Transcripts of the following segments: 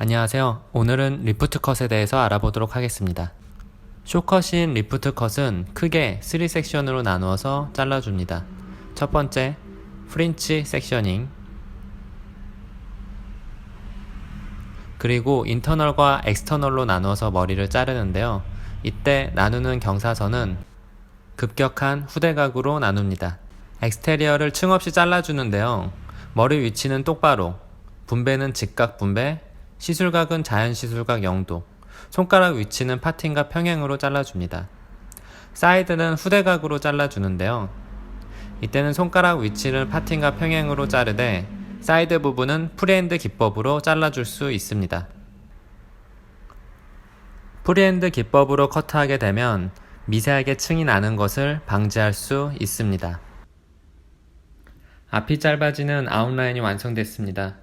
안녕하세요. 오늘은 리프트 컷에 대해서 알아보도록 하겠습니다. 쇼컷인 리프트 컷은 크게 3 섹션으로 나누어서 잘라줍니다. 첫 번째, 프린치 섹셔닝. 그리고 인터널과 엑스터널로 나누어서 머리를 자르는데요. 이때 나누는 경사선은 급격한 후대각으로 나눕니다. 엑스테리어를 층 없이 잘라주는데요. 머리 위치는 똑바로, 분배는 직각 분배, 시술각은 자연 시술각 0도, 손가락 위치는 파팅과 평행으로 잘라줍니다. 사이드는 후대각으로 잘라주는데요. 이때는 손가락 위치를 파팅과 평행으로 자르되 사이드 부분은 프리핸드 기법으로 잘라줄 수 있습니다. 프리핸드 기법으로 커트하게 되면 미세하게 층이 나는 것을 방지할 수 있습니다. 앞이 짧아지는 아웃라인이 완성됐습니다.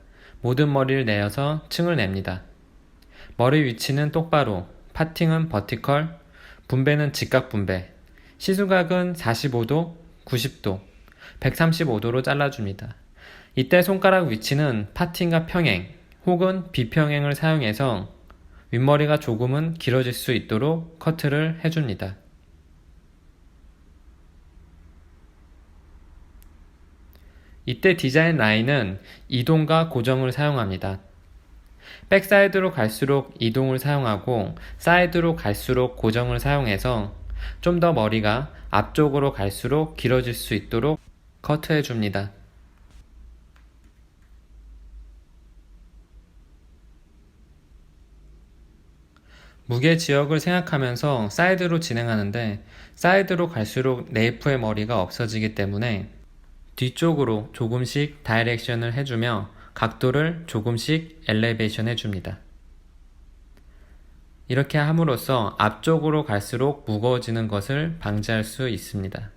모든 머리를 내어서 층을 냅니다. 머리 위치는 똑바로, 파팅은 버티컬, 분배는 직각 분배, 시수각은 45도, 90도, 135도로 잘라줍니다. 이때 손가락 위치는 파팅과 평행 혹은 비평행을 사용해서 윗머리가 조금은 길어질 수 있도록 커트를 해줍니다. 이때 디자인 라인은 이동과 고정을 사용합니다. 백사이드로 갈수록 이동을 사용하고 사이드로 갈수록 고정을 사용해서 좀 더 머리가 앞쪽으로 갈수록 길어질 수 있도록 커트해 줍니다. 무게 지역을 생각하면서 사이드로 진행하는데 사이드로 갈수록 네이프의 머리가 없어지기 때문에 뒤쪽으로 조금씩 다이렉션을 해주며 각도를 조금씩 엘리베이션 해줍니다. 이렇게 함으로써 앞쪽으로 갈수록 무거워지는 것을 방지할 수 있습니다.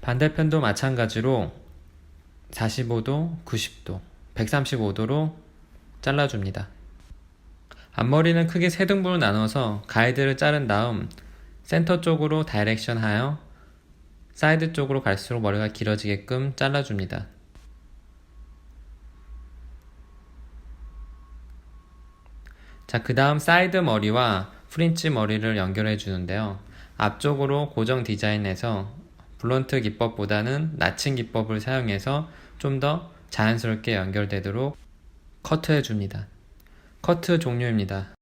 반대편도 마찬가지로 45도, 90도, 135도로 잘라줍니다. 앞머리는 크게 세 등분으로 나눠서 가이드를 자른 다음 센터 쪽으로 다이렉션 하여 사이드 쪽으로 갈수록 머리가 길어지게끔 잘라줍니다. 자, 그 다음 사이드 머리와 프린치 머리를 연결해 주는데요. 앞쪽으로 고정 디자인에서 블론트 기법보다는 나친 기법을 사용해서 좀 더 자연스럽게 연결되도록 커트해 줍니다. 커트 종류입니다.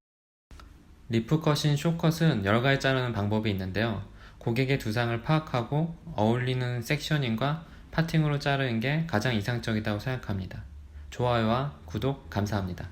리프 컷인 쇼컷은 여러 가지 자르는 방법이 있는데요. 고객의 두상을 파악하고 어울리는 섹셔닝과 파팅으로 자르는 게 가장 이상적이라고 생각합니다. 좋아요와 구독 감사합니다.